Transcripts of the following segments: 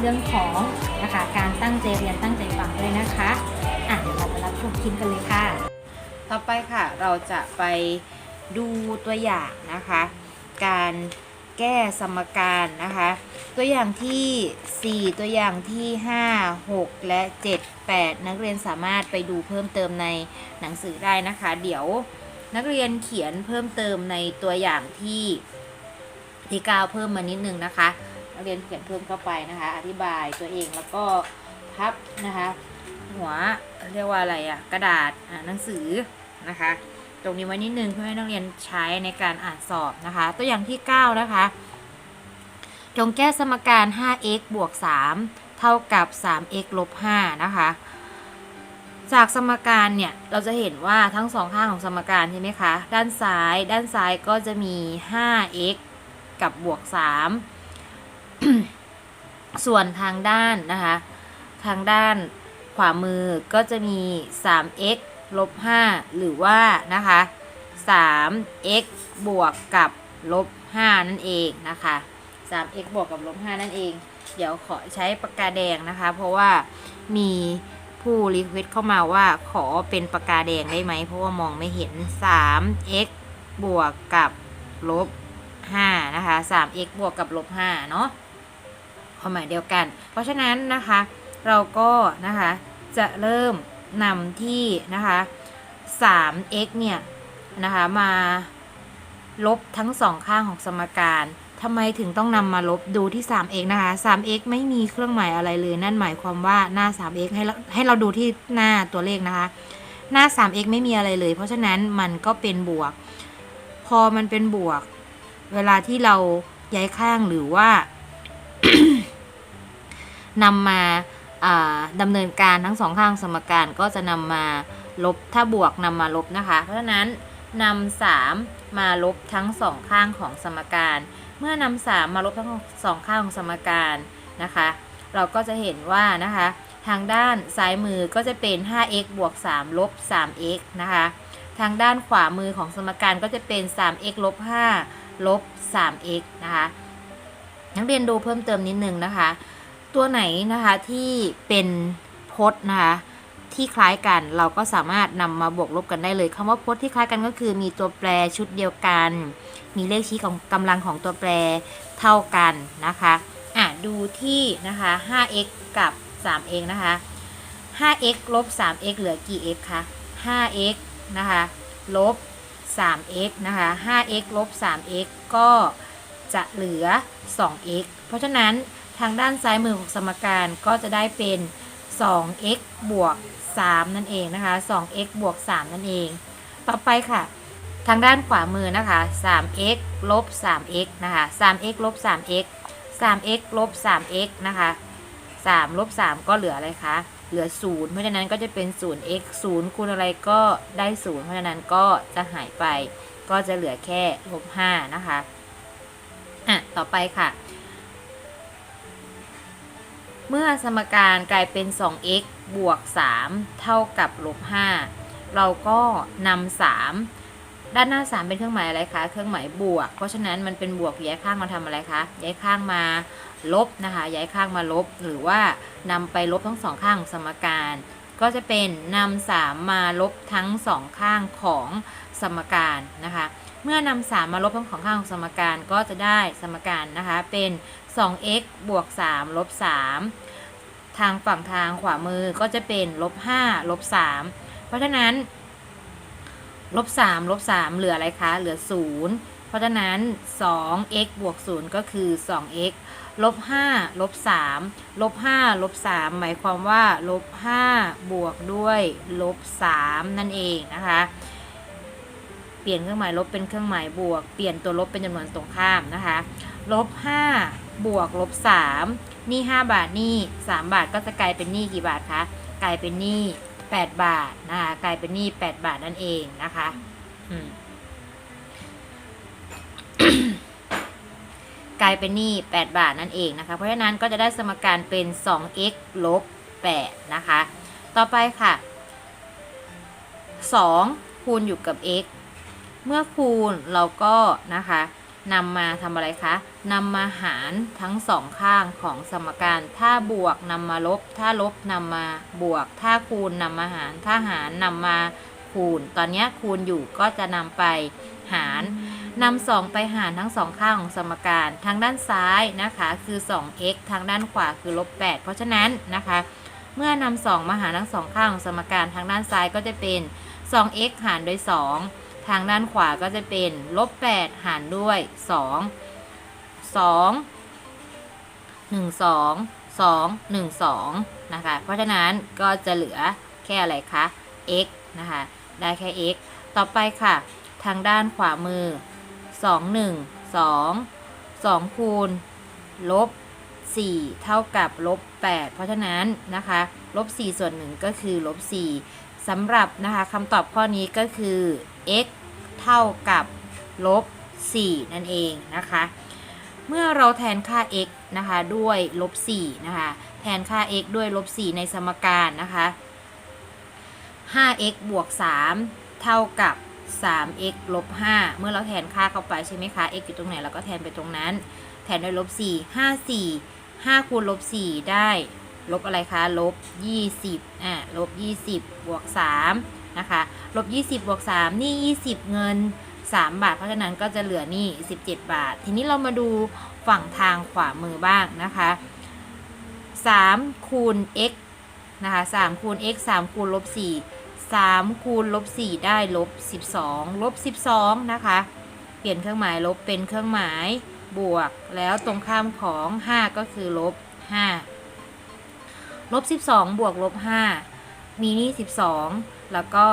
เรื่องของนะคะการตั้งใจเรียนตั้งใจฟังด้วยนะคะอะเดี๋ยวเราไปรับชมคลิปกันเลยค่ะ ต่อไปค่ะเราจะไปดูตัวอย่างนะคะ การแก้สมการนะคะ ตัวอย่างที่ 4 ตัวอย่างที่ 5 6 และ 7 8 นักเรียนสามารถไปดูเพิ่มเติมในหนังสือได้นะคะ เดี๋ยวนักเรียนเขียนเพิ่มเติมในตัวอย่างที่ที่9เพิ่มมานิดนึงนะคะ นักเรียนเขียนเพิ่มเข้าไปนะคะ อธิบายตัวเองแล้วก็พับนะคะ หัวเรียกว่าอะไรอะกระดาษอ่านหนังสือนะคะ ตรงนี้ไว้นิดนึงเพื่อให้นักเรียนใช้ในการอ่านสอบนะคะ ตัวอย่างที่ 9 นะคะ จงแก้สมการ 5x บวก 3 เท่ากับ 3x ลบ 5 นะคะจากสมการเนี่ยเราจะเห็นว่าทั้งสองข้างของสมการใช่ไหมคะ ด้านซ้าย ด้านซ้ายก็จะมี 5x กับบวก3 ส่วนทางด้านนะคะ ทางด้านขวามือก็จะมี 3x ลบ 5 หรือว่านะคะ 3x บวกกับลบ 5 นั่นเองนะคะ 3x บวกกับลบ 5 นั่นเอง เดี๋ยวขอใช้ปากกาแดงนะคะ เพราะว่ามีผู้รีเควสเข้ามาว่าขอเป็นปากกาแดงได้ไหม เพราะว่ามองไม่เห็น 3x บวกกับลบ 5 นะคะ 3x บวกกับลบ 5 เนาะ ความหมายเดียวกัน เพราะฉะนั้นนะคะ เราก็นะคะจะเริ่มนำที่นะคะ 3x เนี่ยนะคะมาลบทั้งสองข้างของสมการทำไมถึงต้องนำมาลบดูที่ 3x นะคะ 3x ไม่มีเครื่องหมายอะไรเลย นั่นหมายความว่าหน้า 3x ให้เราให้เราดูที่หน้าตัวเลขนะคะ หน้า 3x ไม่มีอะไรเลย เพราะฉะนั้นมันก็เป็นบวก พอมันเป็นบวก เวลาที่เราย้ายข้างหรือว่า นำมาอ่าดำเนินการทั้งสองข้างสมการก็จะนำมาลบถ้าบวกนำมาลบนะคะ เพราะฉะนั้นนำสามมาลบทั้งสองข้างของสมการ เมื่อนำสามมาลบทั้งสองข้างของสมการนะคะ เราก็จะเห็นว่านะคะทางด้านซ้ายมือก็จะเป็น 5x บวก 3 ลบ 3x นะคะ ทางด้านขวามือของสมการก็จะเป็น 3x ลบ 5 ลบ 3x นะคะ นักเรียนดูเพิ่มเติมนิดนึงนะคะ ตัวไหนนะคะที่เป็นพจน์นะคะที่คล้ายกันเราก็สามารถนำมาบวกลบกันได้เลยคำว่าพจน์ที่คล้ายกันก็คือ มีตัวแปรชุดเดียวกัน มีเลขชี้ของกำลังของตัวแปรเท่ากันนะคะอะดูที่นะคะ 5x กับ 3x นะคะ 5x ลบ 3x เหลือกี่ x คะ 5x นะคะลบ 3x นะคะ 5x ลบ 3x ก็จะเหลือ 2x เพราะฉะนั้น ทางด้านซ้ายมือของสมการก็จะได้เป็น 2x บวก 3 นั่นเองนะคะ 2x บวก 3 นั่นเอง ต่อไปค่ะ ทางด้านขวามือนะคะ 3x ลบ 3x นะคะ 3x ลบ 3x 3x ลบ 3x นะคะ 3 ลบ 3 ก็เหลืออะไรคะ เหลือ 0 เพราะฉะนั้นก็จะเป็น 0x 0 คูณอะไรก็ได้ 0 เพราะฉะนั้นก็จะหายไป ก็จะเหลือแค่ลบ 5 นะคะ อะ ต่อไปค่ะ เมื่อสมการกลายเป็น 2x บวก 3 เท่ากับลบ 5 เราก็นำ3ด้านหน้า 3 เป็นเครื่องหมายอะไรคะ เครื่องหมายบวก เพราะฉะนั้นมันเป็นบวกย้ายข้างมาทำอะไรคะ ย้ายข้างมาลบนะคะ ย้ายข้างมาลบ หรือว่านำไปลบทั้งสองข้างของสมการ ก็จะเป็นนำ3มาลบทั้งสองข้างของสมการนะคะ เมื่อนำ3มาลบทั้งสองข้างของสมการก็จะได้สมการนะคะ เป็น 2x บวก3ลบ3ทางฝั่งทางขวามือก็จะเป็นลบ5ลบ3เพราะฉะนั้นลบ3ลบ3เหลืออะไรคะ เหลือ 0 เพราะฉะนั้น 2x บวก 0 ก็คือ 2x ลบ5ลบ3ลบ5ลบ3หมายความว่าลบ5บวกด้วยลบ3นั่นเองนะคะ เปลี่ยนเครื่องหมายลบเป็นเครื่องหมายบวก เปลี่ยนตัวลบเป็นจำนวนตรงข้ามนะคะ ลบ5 บวกลบ3หนี่5บาทหนี่3บาทก็จะกลายเป็นหนี้กี่บาทคะกลายเป็นหนี้8บาทนะคะกลายเป็นหนี้8บาทนั่นเองนะคะกลายเป็นหนี้8บาทนั่นเองนะคะ เพราะฉะนั้นก็จะได้สมการเป็น 2x ลบ8นะคะ ต่อไปค่ะ 2 คูณอยู่กับ x เมื่อคูณเราก็นะคะ นำมาทำอะไรคะนำมาหารทั้งสองข้างของสมการ ถ้าบวกนำมาลบ ถ้าลบนำมาบวก ถ้าคูณนำมาหาร ถ้าหารนำมาคูณ ตอนนี้คูณอยู่ก็จะนำไปหารนำสองไปหารทั้งสองข้างของสมการ ทางด้านซ้ายนะคะคือ 2x ทางด้านขวาคือลบ 8 เพราะฉะนั้นนะคะ เมื่อนำสองมาหารทั้งสองข้างของสมการทางด้านซ้ายก็จะเป็น 2x หารด้วย2 ทางด้านขวาก็จะเป็นลบ8หารด้วย2 2 1 2 2 1 2นะคะ เพราะฉะนั้นก็จะเหลือแค่อะไรคะ x นะคะ ได้แค่ x ต่อไปค่ะ ทางด้านขวามือ2 1 2 2คูณลบ 4 เท่ากับลบ 8 เพราะฉะนั้นนะคะลบ 4 ส่วน 1 ก็คือลบ 4สำหรับนะคะคำตอบข้อนี้ก็คือ x เท่ากับลบ 4 นั่นเองนะคะ เมื่อเราแทนค่า x นะคะด้วยลบ 4 นะคะ แทนค่า x ด้วยลบ 4 ในสมการนะคะ 5x บวก 3 เท่ากับ 3x ลบ 5 เมื่อเราแทนค่าเข้าไปใช่ไหมคะ x อยู่ตรงไหนเราก็แทนไปตรงนั้น แทนด้วยลบ 4 5 4 5คูณลบ4ได้ ลบอะไรคะ ลบ 20อะลบ 20 บวก 3 นะคะลบ20บวก3นี่ 20 เงิน 3 บาท เพราะฉะนั้นก็จะเหลือนี่ 17 บาท ทีนี้เรามาดูฝั่งทางขวามือบ้างนะคะ3คูณ x นะคะ3คูณ x 3คูณลบ4 3คูณลบ4ได้ลบ 12ลบ12 นะคะ เปลี่ยนเครื่องหมายลบเป็นเครื่องหมายบวก แล้วตรงข้ามของ 5 ก็คือลบ 5 ลบ 12 บวกลบ 5 มีนี่ 12 แล้วก็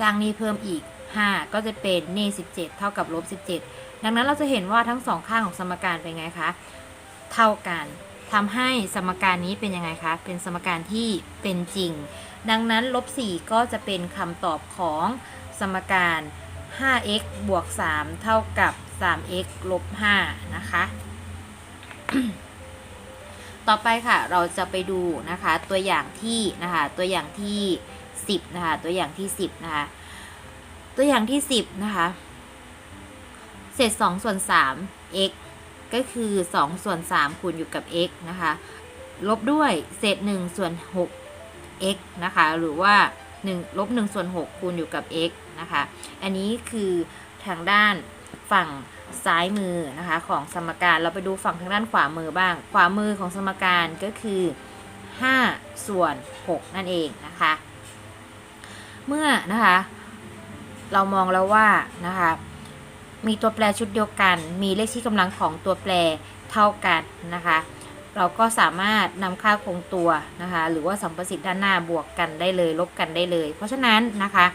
สร้างหนี้เพิ่มอีก 5 ก็จะเป็นหนี้17 เท่ากับลบ17 ดังนั้นเราจะเห็นว่าทั้งสองข้างของสมการเป็นไงคะ เท่ากันทำให้สมการนี้เป็นยังไงคะ เป็นสมการที่เป็นจริง ดังนั้นลบ4ก็จะเป็นคำตอบของสมการ 5x บวก 3 เท่ากับ 3x ลบ 5 นะคะ ต่อไปค่ะ เราจะไปดูนะคะ ตัวอย่างที่นะคะ ตัวอย่างที่ 10นะคะตัวอย่างที่ 10นะคะตัวอย่างที่ 10นะคะเศษ2ส่วน3 x ก็คือ2ส่วน3คูณอยู่กับ x นะคะลบด้วยเศษ1ส่วน6 x นะคะหรือว่า1ลบ1ส่วน6คูณอยู่กับ x นะคะอันนี้คือทางด้านฝั่งซ้ายมือนะคะของสมการเราไปดูฝั่งทางด้านขวามือบ้าง ขวามือของสมการก็คือ 5 ส่วน 6 นั่นเองนะคะ เมื่อนะคะ เรามองแล้วว่านะคะ มีตัวแปรชุดเดียวกัน มีเลขที่กำลังของตัวแปรเท่ากันนะคะ เราก็สามารถนำค่าคงตัวนะคะ หรือว่าสัมประสิทธิ์ด้านหน้าบวกกันได้เลย ลบกันได้เลย เพราะฉะนั้นนะคะ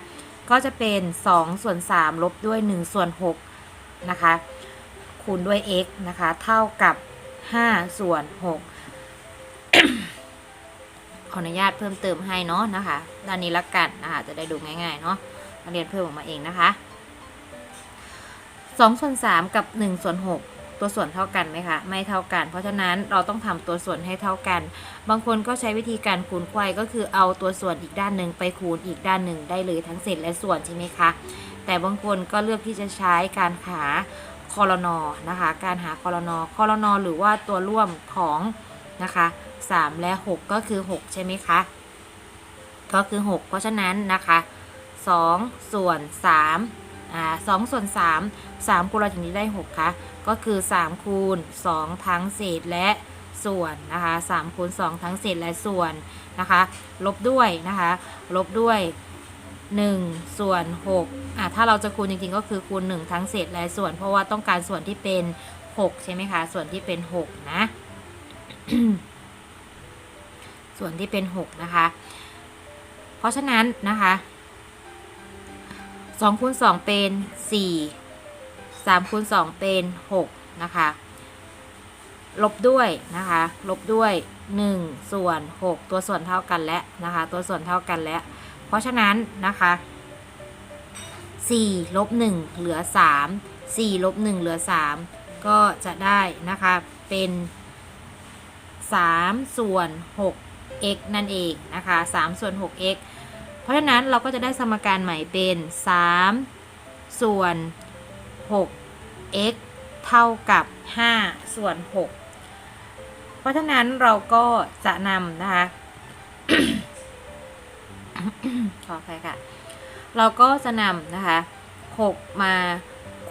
ก็จะเป็น 2 ส่วน 3 ลบด้วย 1 ส่วน6นะคะ คูณด้วย x นะคะ เท่ากับ 5 ส่วน 6 ขออนุญาตเพิ่มเติมให้เนาะนะคะ ด้านนี้ละกันนะคะจะได้ดูง่ายๆเนาะมาเรียนเพิ่มออกมาเองนะคะ2ส่วน3กับ1ส่วน6ตัวส่วนเท่ากันไหมคะ ไม่เท่ากัน เพราะฉะนั้นเราต้องทำตัวส่วนให้เท่ากัน บางคนก็ใช้วิธีการคูณไขว้ก็คือเอาตัวส่วนอีกด้านหนึ่งไปคูณอีกด้านหนึ่งได้เลยทั้งเศษและส่วนใช่ไหมคะ แต่บางคนก็เลือกที่จะใช้การหาคอรนอนะคะ การหาคอรนอคอรนอหรือว่าตัวร่วมของ นะคะ3 และ 6 ก็คือ 6 ใช่ไหมคะ ก็คือ 6 เพราะฉะนั้นนะคะ2ส่วน3อ่า2ส่วน 3 3คูณเราถึงจะได้ 6คะก็คือ 3 คูณ 2 ทั้งเศษและส่วนนะคะ3คูณ2ทั้งเศษและส่วนนะคะ ลบด้วยนะคะ ลบด้วย 1 ส่วน6อะถ้าเราจะคูณจริงๆ ก็คือคูณ 1 ทั้งเศษและส่วน เพราะว่าต้องการส่วนที่เป็น 6 ใช่ไหมคะ ส่วนที่เป็น 6 นะ ส่วนที่เป็น 6 นะคะ เพราะฉะนั้นนะคะ2คูณ2เป็น 4 3คูณ2เป็น 6 นะคะ ลบด้วยนะคะ ลบด้วย 1 ส่วน 6 ตัวส่วนเท่ากันแล้วนะคะ ตัวส่วนเท่ากันแล้วเพราะฉะนั้นนะคะ4ลบ1เหลือ 3 4ลบ1เหลือ 3 ก็จะได้นะคะเป็น 3 ส่วน 6 x นั่นเองนะคะ3ส่วน 6 x เพราะฉะนั้นเราก็จะได้สมการใหม่เป็น 3 ส่วน 6 x เท่ากับ 5 ส่วน 6 เพราะฉะนั้นเราก็จะนำนะคะขออภัยค่ะ เราก็จะนำนะคะ 6 มา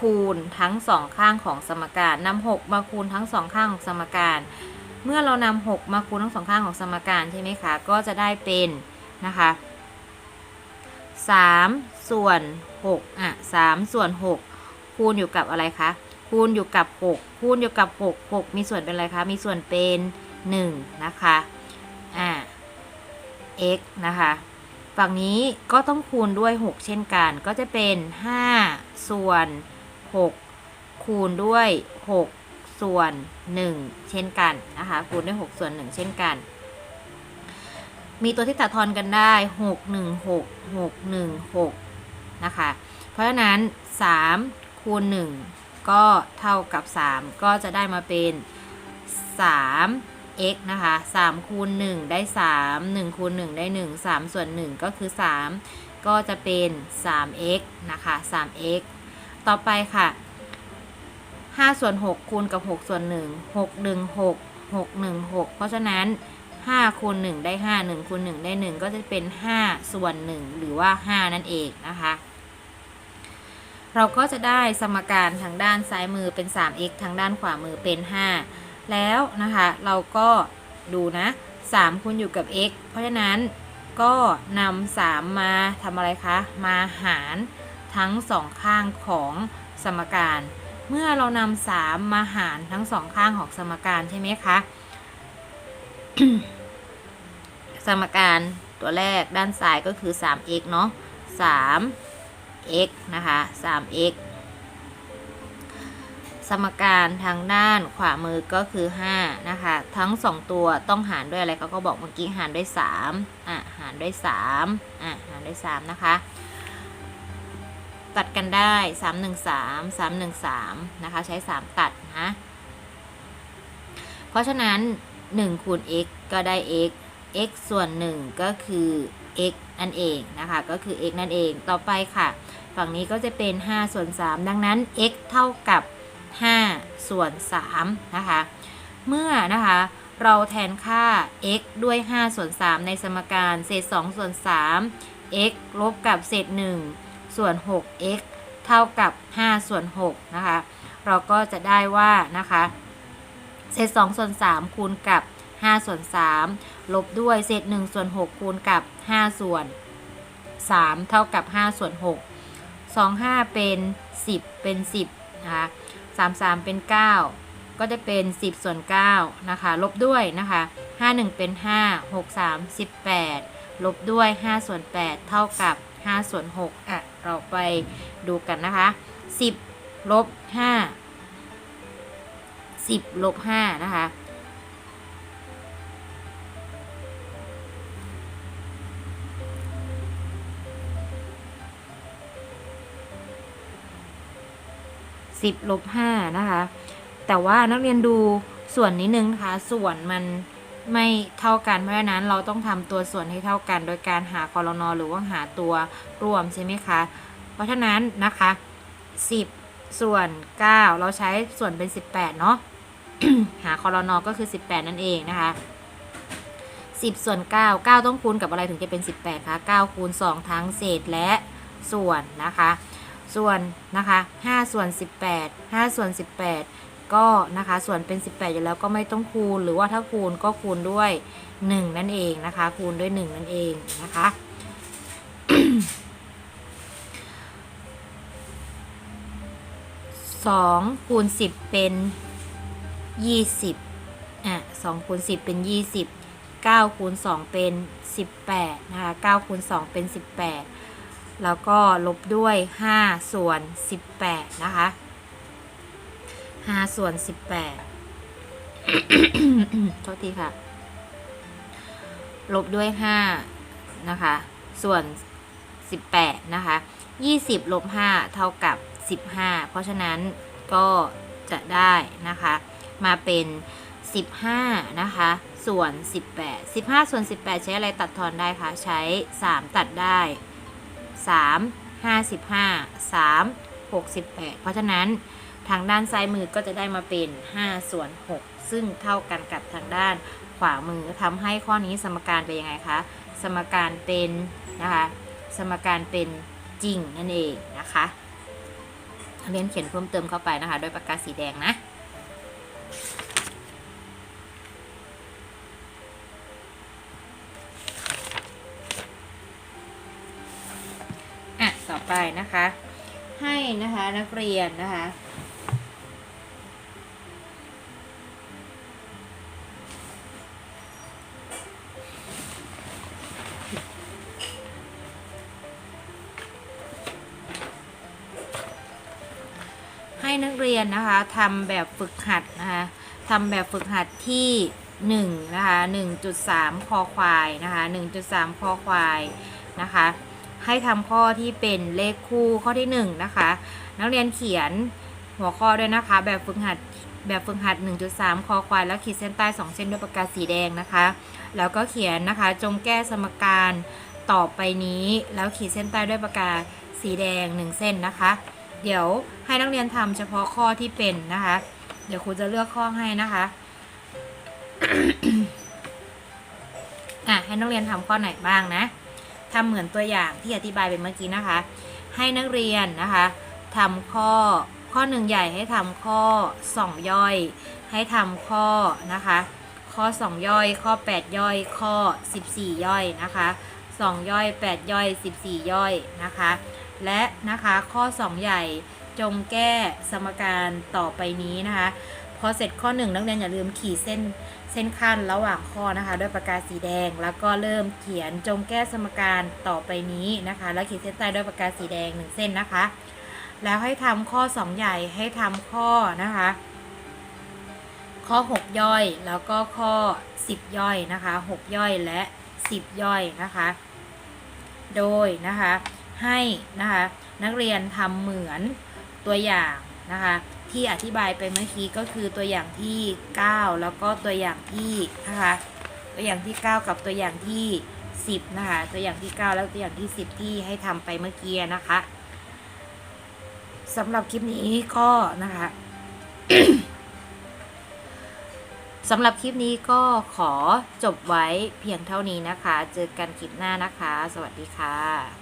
คูณทั้งสองข้างของสมการนำ6มาคูณทั้งสองข้างของสมการ เมื่อเรานำ6มาคูณทั้งสองข้างของสมการใช่ไหมคะ ก็จะได้เป็นนะคะ3ส่วน6อะ3ส่วน 6 คูณอยู่กับอะไรคะ คูณอยู่กับ 6 คูณอยู่กับ 6 6 มีส่วนเป็นอะไรคะ มีส่วนเป็น 1 นะคะอ่า x นะคะ ฝั่งนี้ก็ต้องคูณด้วย 6 เช่นกัน ก็จะเป็น 5 ส่วน 6 คูณด้วย 6 ส่วน 1 เช่นกันนะคะคูณด้วย 6 ส่วน 1 เช่นกัน มีตัวที่ตัดทอนกันได้ 6 1 6 6 1 6 นะคะ เพราะฉะนั้น 3 คูณ 1 ก็เท่ากับ 3 ก็จะได้มาเป็น 3 x นะคะ 3 คูณ 1 ได้ 3 1 คูณ 1 ได้ 1 3 ส่วน 1 ก็คือ 3 ก็จะเป็น 3x นะคะ 3x ต่อไปค่ะ 5ส่วน6คูณกับ6ส่วน1 6 1 6 6 1 6เพราะฉะนั้น5คูณ1ได้5 1คูณ1ได้1ก็จะเป็น5ส่วน1หรือว่า5นั่นเองนะคะ เราก็จะได้สมการทางด้านซ้ายมือเป็น 3x ทางด้านขวามือเป็น 5 แล้วนะคะ เราก็ดูนะ 3คูณอยู่กับ x เพราะฉะนั้นก็นำ3มาทำอะไรคะ มาหารทั้งสองข้างของสมการ เมื่อเรานำ3มาหารทั้งสองข้างของสมการใช่ไหมคะ สมการตัวแรกด้านซ้ายก็คือ 3x เนาะ 3x นะคะ 3x สมการทางด้านขวามือก็คือ 5 นะคะ ทั้ง 2 ตัวต้องหารด้วยอะไรเขาก็บอกเมื่อกี้หารด้วย 3 อะ หารด้วย 3 อะ หารด้วย 3 นะคะ ตัดกันได้ 3 1 3 3 1 3 นะคะ ใช้ 3 ตัดนะ เพราะฉะนั้น 1 คูณ x ก็ได้ x x ส่วน 1 ก็คือ x นั่นเองนะคะ ก็คือ x นั่นเอง ต่อไปค่ะ ฝั่งนี้ก็จะเป็น 5 ส่วน 3 ดังนั้น x เท่ากับ 5 ส่วน 3 นะคะ เมื่อนะคะเราแทนค่า x ด้วย 5 ส่วน 3 ในสมการ เศษ 2 ส่วน 3 x ลบกับเศษ 1 ส่วน 6 x เท่ากับ 5 ส่วน 6 นะคะ เราก็จะได้ว่านะคะ เศษ 2 ส่วน 3 คูณกับ 5 ส่วน 3 ลบด้วยเศษ 1 ส่วน 6 คูณกับ 5 ส่วน 3 เท่ากับ 5 ส่วน 6 2 5 เป็น 10 เป็น 10 นะคะ 3 3 เป็น 9 ก็จะเป็น 10 ส่วน 9 นะคะ ลบด้วยนะคะ 5 1 เป็น 5 6 3 18 ลบด้วย 5 ส่วน 8 เท่ากับ 5 ส่วน 6 อะ เราไปดูกันนะคะ 10 ลบ 5 10 ลบ 5 นะคะ 10 ลบ 5 นะคะ แต่ว่านักเรียนดูส่วนนิดนึงนะคะ ส่วนมัน ไม่เท่ากันเพราะฉะนั้นเราต้องทำตัวส่วนให้เท่ากัน โดยการหาคอรนอหรือว่าหาตัวรวมใช่ไหมคะ เพราะฉะนั้นนะคะ 10 ส่วน 9 เราใช้ส่วนเป็น 18 เนาะหาคอรนอก็คือ 18 นั่นเองนะคะ 10 ส่วน 9 9 ต้องคูณกับอะไรถึงจะเป็น 18คะ9คูณ 2 ทั้งเศษและส่วนนะคะ ส่วนนะคะ5ส่วน 18 5 ส่วน 18 ก็นะคะส่วนเป็น 18 อยู่แล้วก็ไม่ต้องคูณ หรือว่าถ้าคูณก็คูณด้วย 1 นั่นเองนะคะ คูณด้วย 1 นั่นเองนะคะ2คูณ10เป็น20อะ2คูณ10เป็น20 9คูณ2เป็น18นะคะ9คูณ2เป็น18แล้วก็ลบด้วย5ส่วน18นะคะ 5ส่วน18โทษทีค่ะ ลบด้วย5นะคะ ส่วน18นะคะ20ลบ5เท่ากับ15เพราะฉะนั้นก็จะได้นะคะ มาเป็น15นะคะส่วน 18 15 ส่วน 18 ใช้อะไรตัดทอนได้คะ ใช้ 3 ตัดได้ 3 55 3 68 เพราะฉะนั้น ทางด้านซ้ายมือก็จะได้มาเป็น 5 ส่วน 6 ซึ่งเท่ากันกับทางด้านขวามือทำให้ข้อนี้สมการเป็นยังไงคะ สมการเป็นนะคะสมการเป็นจริงนั่นเองนะคะเรียนเขียนเพิ่มเติมเข้าไปนะคะด้วยปากกาสีแดงนะอะต่อไปนะคะ ให้นะคะนักเรียนนะคะ ให้นักเรียนนะคะทำแบบฝึกหัดนะคะทำแบบฝึกหัดที่1นะคะ1.3 คอควายนะคะ1.3 คอควายนะคะ ให้ทำข้อที่เป็นเลขคู่ข้อที่1นะคะ นักเรียนเขียนหัวข้อด้วยนะคะ แบบฝึกหัดแบบฝึกหัด 1.3 คอควาย แล้วขีดเส้นใต้ 2 เส้นด้วยปากกาสีแดงนะคะ แล้วก็เขียนนะคะ จงแก้สมการต่อไปนี้ แล้วขีดเส้นใต้ด้วยปากกาสีแดง 1 เส้นนะคะ เดี๋ยวให้นักเรียนทำเฉพาะข้อที่เป็นนะคะ เดี๋ยวครูจะเลือกข้อให้นะคะอะให้นักเรียนทำข้อไหนบ้างนะทำเหมือนตัวอย่างที่อธิบายไปเมื่อกี้นะคะ ให้นักเรียนนะคะทำข้อข้อหนึ่งใหญ่ให้ทำข้อสองย่อย ให้ทำข้อนะคะ ข้อ2ย่อย ข้อ8ย่อย ข้อ14ย่อยนะคะ2ย่อย8ย่อย14ย่อยนะคะ และนะคะข้อ 2 ใหญ่จงแก้สมการต่อไปนี้นะคะพอเสร็จข้อ 1 นักเรียนอย่าลืมขีดเส้นเส้นขั้นระหว่างข้อนะคะด้วยปากกาสีแดง แล้วก็เริ่มเขียนจงแก้สมการต่อไปนี้นะคะ แล้วขีดเส้นใต้ด้วยปากกาสีแดง 1 เส้นนะคะ แล้วให้ทำข้อ 2 ใหญ่ให้ทำข้อนะคะข้อ 6 ย่อยแล้วก็ข้อ 10 ย่อยนะคะ 6 ย่อยและ 10 ย่อยนะคะ โดยนะคะ ให้นะคะนักเรียนทำเหมือนตัวอย่างนะคะที่อธิบายไปเมื่อกี้ก็คือตัวอย่างที่ 9 แล้วก็ตัวอย่างที่นะคะตัวอย่างที่ 9 กับตัวอย่างที่ 10นะคะตัวอย่างที่ 9 แล้วตัวอย่างที่ 10 ที่ให้ทำไปเมื่อกี้นะคะสำหรับคลิปนี้ก็นะคะสำหรับคลิปนี้ก็ขอจบไว้เพียงเท่านี้นะคะ เจอกันคลิปหน้านะคะ สวัสดีค่ะ